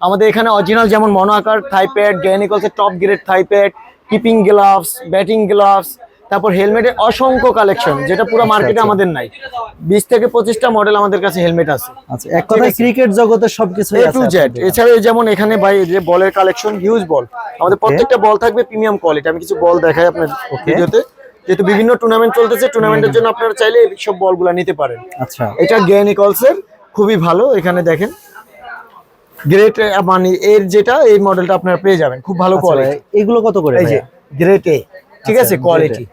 আমাদের এখানে অরিজিনাল যেমন মনো আকার thigh pad গ্যানিকলসের top grade thigh pad keeping gloves batting gloves তারপর হেলমেটের অসংখ্য কালেকশন যেটা পুরো মার্কেটে আচ্ছা। আমাদের নাই। বিশ থেকে পঁচিশটা মডেল আমাদের কাছে হেলমেট আছে। আচ্ছা এক কথায় ক্রিকেট জগতের সবকিছু এ টু জেড এছাড়া যেমন এখানে ভাই যে বলের কালেকশন হিউজ বল আমাদের প্রত্যেকটা বল থাকবে প্রিমিয়াম কোয়ালিটি আমি কিছু বল দেখাই আপনার ভিডিওতে। যেহেতু বিভিন্ন টুর্নামেন্ট চলতেছে টুর্নামেন্টের জন্য আপনারা চাইলে এই সব বলগুলো নিতে পারেন। আচ্ছা। এটা গ্যানিকলসের খুবই ভালো এখানে দেখেন। গ্রেট মানে এর যেটা এই মডেলটা আপনারা পেয়ে যাবেন। খুব ভালো আচ্ছা কোয়ালিটি এগুলো কত করে এই যে? গ্রেট এ ঠিক আচ্ছা, আছে? কোয়ালিটি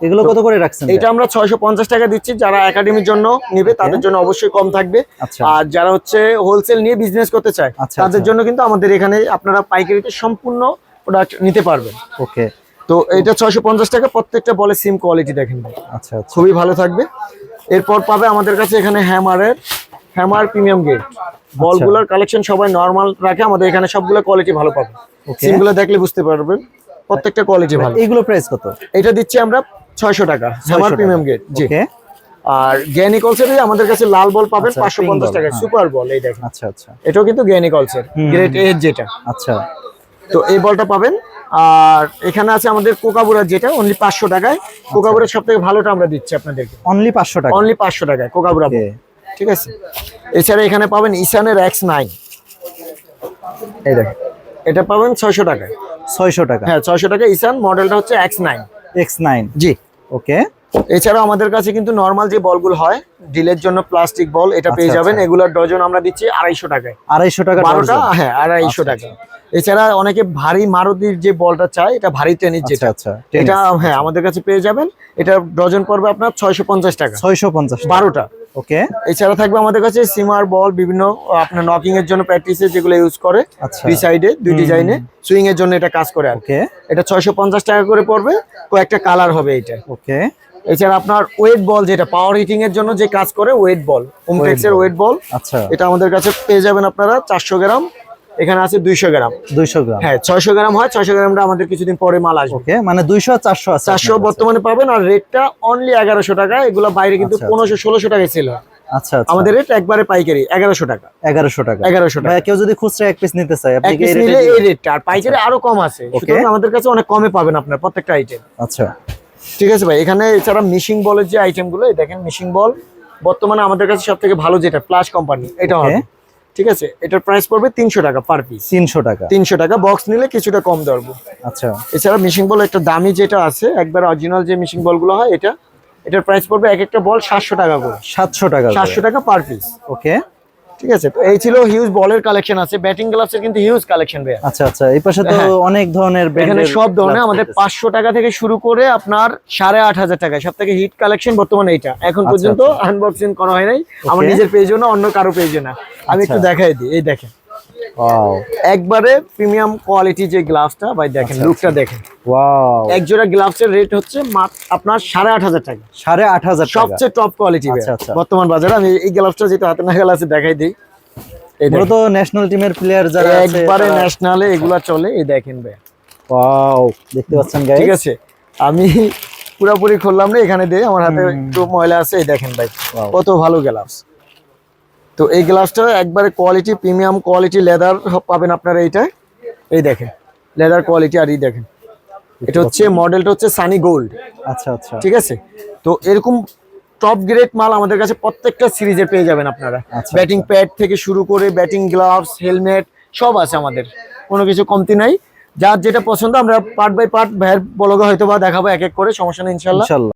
এগুলো কত করে রাখছেন এটা আমরা ছয়শো পঞ্চাশ টাকা দিচ্ছি। যারা একাডেমির জন্য নিবে তাদের জন্য অবশ্যই কম থাকবে। আচ্ছা। আর যারা হচ্ছে হোলসেল নিয়ে বিজনেস করতে চায় আচ্ছা, তাদের আচ্ছা। জন্য কিন্তু আমাদের এখানে আপনারা পাইকারিতে সম্পূর্ণ প্রোডাক্ট নিতে পারবেন। ওকে তো এটা ছয়শো পঞ্চাশ টাকা প্রত্যেকটা বলে সিম কোয়ালিটি দেখেন আচ্ছা আচ্ছা। খুবই ভালো থাকবে। এরপর পাবে আমাদের কাছে এখানে হ্যামারের হ্যামার প্রিমিয়াম গেট বলগুলোর কালেকশন সবাই নরমাল রাখে আমাদের এখানে সবগুলো কোয়ালিটি ভালো পাবে. সিমগুলো দেখলে বুঝতে পারবেন প্রত্যেকটা কোয়ালিটি ভালো। এগুলো প্রাইস কত? এটা দিচ্ছি আমরা ছয়শো টাকা হ্যামার প্রিমিয়াম গেট জি। ওকে আর জ্ঞানী কলসের আমাদের কাছে লাল বল পাবেন আচ্ছা, পাঁচশো পঞ্চাশ ball, টাকায় হ্যাঁ। সুপার বল এই দেখেন। আচ্ছা আচ্ছা। এটাও কিন্তু জ্ঞানী কলসের গ্রেট এর যেটা। আচ্ছা। তো এই বলটা পাবেন আর এখানে আছে আমাদের কোকাবুরা যেটা অনলি পাঁচশো টাকায়। কোকাবুরার সব থেকে ভালোটা আমরা দিচ্ছি আপনাদেরকে। অনলি পাঁচশো টাকা। অনলি পাঁচশো টাকায় কোকাবুরা. ঠিক আছে? এছাড়া এখানে পাবেন ইসানের এক্স নাইন এই দেখেন এটা পাবেন ছয়শো টাকায়। ছয়শো টাকা। হ্যাঁ ছয়শো টাকা ইসান মডেলটা হচ্ছে এক্স নাইন এক্স নাইন জি। ওকে। এছাড়াও আমাদের কাছে কিন্তু নর্মাল যে বলগুলো হয় ডিলের জন্য প্লাস্টিক বল এটা পেয়ে আচ্ছা, যাবেন। আচ্ছা। এগুলোর ডজন আমরা দিচ্ছি আড়াইশো টাকায়। আড়াইশো টাকা বারোটা? হ্যাঁ আড়াইশো আচ্ছা, টাকা এছাড়া অনেকে ভারী মারুতির যে বলটা চায় এটা ভারী টেনিস আচ্ছা যেটা আচ্ছা এটা হ্যাঁ আমাদের কাছে পেয়ে যাবেন। এটা ডজন পড়বে আপনার ছয়শো পঞ্চাশ টাকা। ছয়শো পঞ্চাশ বারোটা। ওকে এছাড়া থাকবে আমাদের কাছে সিমার বল বিভিন্ন আপনার নকিং এর জন্য প্র্যাকটিসে যেগুলো ইউজ করে আচ্ছা। দুই সাইডে দুই ডিজাইনে সুইং এর জন্য এটা কাজ করে। ওকে এটা ছয়শো পঞ্চাশ টাকা করে পড়বে কয়েকটা কালার হবে এটা ওকে এছাড়া আপনার ওয়েট বল যেটা পাওয়ার হিটিং এর জন্য যে কাজ করে ওয়েট বল ওমটেক্স এর ওয়েট বল আচ্ছা। এটা আমাদের কাছে পেয়ে যাবেন আপনারা চারশো গ্রাম। এখানে আছে দুইশো গ্রাম। দুইশো গ্রাম। হ্যাঁ ছয়শো গ্রাম হয় ছয়শো গ্রামটা আমাদের কিছুদিন পরে মাল আসবে। ওকে মানে দুইশো চারশো আছে চারশো। বর্তমানে পাবেন আর রেটটা অনলি এগারোশো টাকা এগুলো বাইরে কিন্তু আচ্ছা, পনেরোশো ষোলোশো টাকায় ছিল আচ্ছা আচ্ছা। আমাদের রেট একবারে পাইকারি এগারোশো টাকা। এগারোশো টাকা। এগারোশো টাকা। কেউ যদি খুচরা এক পিস নিতে চায় আপনি এক পিস এই নিলে এই? রেটটা আর পাইকারি আরও কম আছে। সুতরাং আমাদের কাছে অনেক কমে পাবেন আপনার প্রত্যেকটা আইটেম আচ্ছা। ঠিক আছে ভাই এখানে এছাড়া মিশিং বলের যে আইটেমগুলো এই দেখেন মিশিং বল বর্তমানে আমাদের কাছে সব থেকে ভালো যেটা প্লাস কোম্পানি এটা হবে. ঠিক আছে? এটার প্রাইস পড়বে তিনশো টাকা পার পিস তিনশো টাকা। তিনশো টাকা বক্স নিলে কিছুটা কম ধরবো। আচ্ছা। এছাড়া মিশিং বল একটা দামি যেটা আছে একবার অরিজিনাল যে মিশিং বলগুলো হয় এটা এটার প্রাইস পড়বে এক একটা বল সাতশো টাকা করে। সাতশো টাকা সাতশো টাকা পার পিস ওকে ঠিক আছে তো এই ছিল হিউজ বলের কালেকশন আছে ব্যাটিং গ্লাভসের কিন্তু হিউজ কালেকশন ভাইয়া। আচ্ছা আচ্ছা এই পাশে তো হ্যাঁ। অনেক ধরনের এখানে সব ধরনের আমাদের দেখতেছি। পাঁচশো টাকা থেকে শুরু করে আপনার সাড়ে আট হাজার টাকা সব থেকে হিট কালেকশন বর্তমানে এইটা। এখন আচ্ছা, পর্যন্ত আনবক্সিং করা হয় নাই। আমার নিজের পেজও না অন্য কারও পেজও না। আমি একটু আচ্ছা। দেখাই দিই এই দেখেন। একবারে প্রিমিয়াম কোয়ালিটি যে গ্লাভসটা ভাই দেখেন আচ্ছা, লুকটা দেখেন। Wow, এক জোড়া গ্লাভসের রেট হচ্ছে আপনার সাড়ে আট হাজার টাকা। সাড়ে আট হাজার সবচেয়ে টপ কোয়ালিটি আচ্ছা, আচ্ছা। বর্তমান বাজারে আমি এই গ্লাভসটা যেটা হাতে নাগাল আছে দেখাই দিই। দেখেন। মূলত ন্যাশনাল টিমের প্লেয়ার যারা একবারে ন্যাশনালে এগুলা চলে এই দেখেন ভাই। দেখতে পাচ্ছেন গাইস ঠিক আছে। আমি পুরোপুরি খুললাম না এখানে দিয়ে। আমার হাতে একটু ময়লা আছে এই দেখেন ভাই। কত ভালো গ্লাভস তো এই গ্লাভসটা একবারে কোয়ালিটি প্রিমিয়াম কোয়ালিটি লেদার পাবেন আপনারা এইটা। এই দেখেন লেদার কোয়ালিটি আর এই দেখেন। এটা হচ্ছে মডেলটা হচ্ছে সানি গোল্ড আচ্ছা আচ্ছা। ঠিক আছে? তো এরকম টপ গ্রেড মাল আমাদের কাছে প্রত্যেকটা সিরিজে পেয়ে যাবেন আপনারা। আচ্ছা, ব্যাটিং প্যাড থেকে শুরু করে ব্যাটিং গ্লাভস হেলমেট সব আছে আমাদের। কোনো কিছু কমতি নাই। যার যেটা পছন্দ আমরা পার্ট বাই পার্ট ভাইয়ের বলগে হয়তো বা দেখাবো এক এক করে সমস্যা নেই ইনশাল্লাহ